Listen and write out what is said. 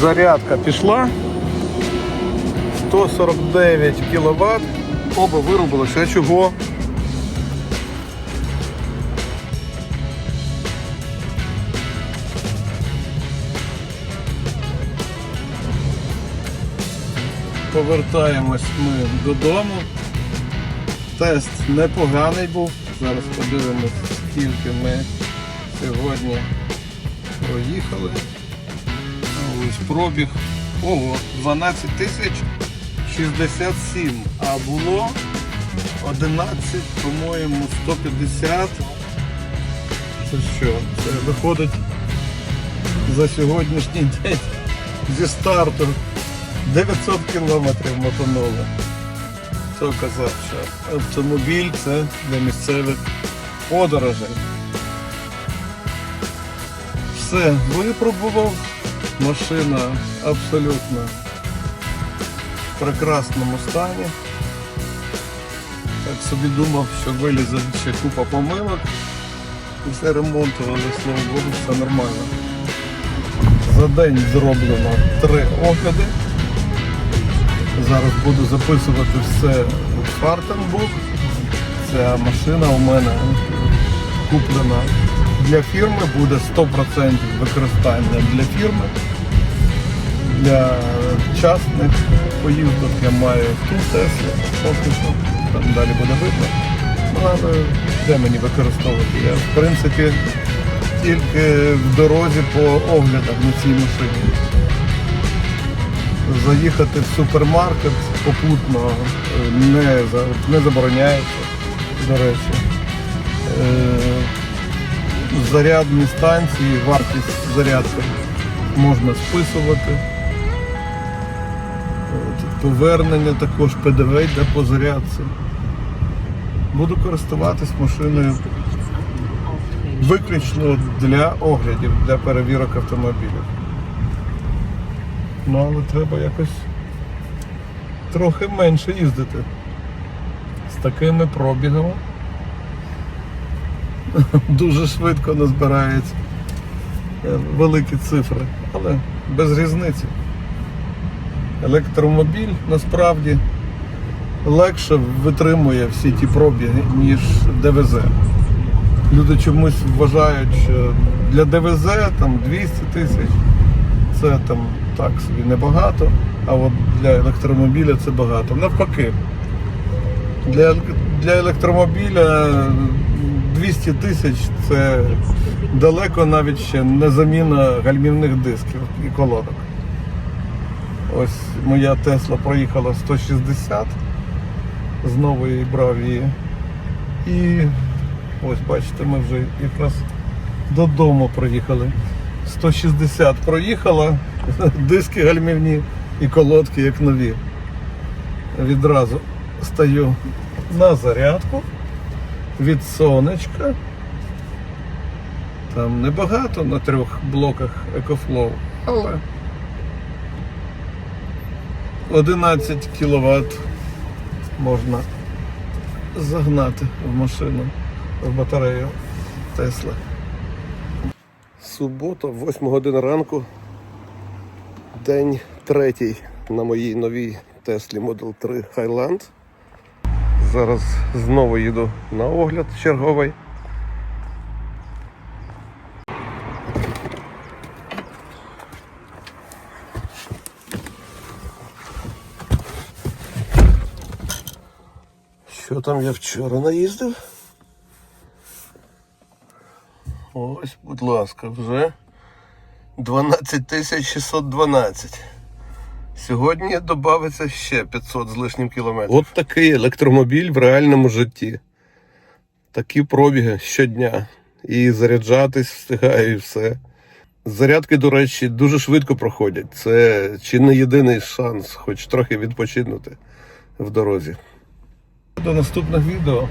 Зарядка пішла. 149 кВт. Оба вирубилося. А чого? Повертаємось ми додому. Тест непоганий був. Зараз подивимось, скільки ми сьогодні проїхали. Ось пробіг. Ого, 12 тисяч 67. А було 11, по-моєму, 150. Це що? Це виходить за сьогоднішній день зі старту 900 кілометрів мотонули. Хто казав, що автомобіль це для місцевих подорожей. Все, випробував. Машина абсолютно в прекрасному стані. Так собі думав, що вилізе ще купа помилок після ремонту, але слава Богу, все нормально. За день зроблено три огляди. Зараз буду записувати все в Фартенбук. Ця машина у мене куплена для фірми, буде 100% використання для фірми. Для частних поїздок я маю поки що, там далі буде видно. Ну, але де мені використовувати? Я в принципі тільки в дорозі по оглядах на цій машині заїхати в супермаркет попутно е, не, не забороняється, до речі. Зарядні станції, вартість зарядки можна списувати. Повернення також ПДВ йде по зарядці. Буду користуватись машиною виключно для оглядів, для перевірок автомобілів. Ну, але треба якось трохи менше їздити. З такими пробігами дуже швидко назбирається е, великі цифри, але без різниці. Електромобіль насправді легше витримує всі ті пробіги, ніж ДВЗ. Люди чомусь вважають, що для ДВЗ там 200 тисяч це там так собі небагато, а от для електромобіля це багато. Навпаки, для, для електромобіля 200 тисяч це далеко навіть ще не заміна гальмівних дисків і колодок. Ось моя Тесла проїхала 160 з нової брав її. І ось бачите, ми вже якраз додому приїхали. 160 проїхала, диски гальмівні і колодки як нові. Відразу стаю на зарядку від сонечка. Там небагато на трьох блоках EcoFlow, але 11 кВт можна загнати в машину, в батарею Тесла. Субота, 8 година ранку, день третій на моїй новій Теслі Model 3 Highland. Зараз знову їду на огляд черговий. Що там я вчора наїздив? Ось, будь ласка, вже 12 612. Сьогодні додається ще 500 з лишнім кілометрів. От такий електромобіль в реальному житті. Такі пробіги щодня. І заряджатись встигаю, і все. Зарядки, до речі, дуже швидко проходять. Це чи не єдиний шанс, хоч трохи відпочинути в дорозі. До наступних відео.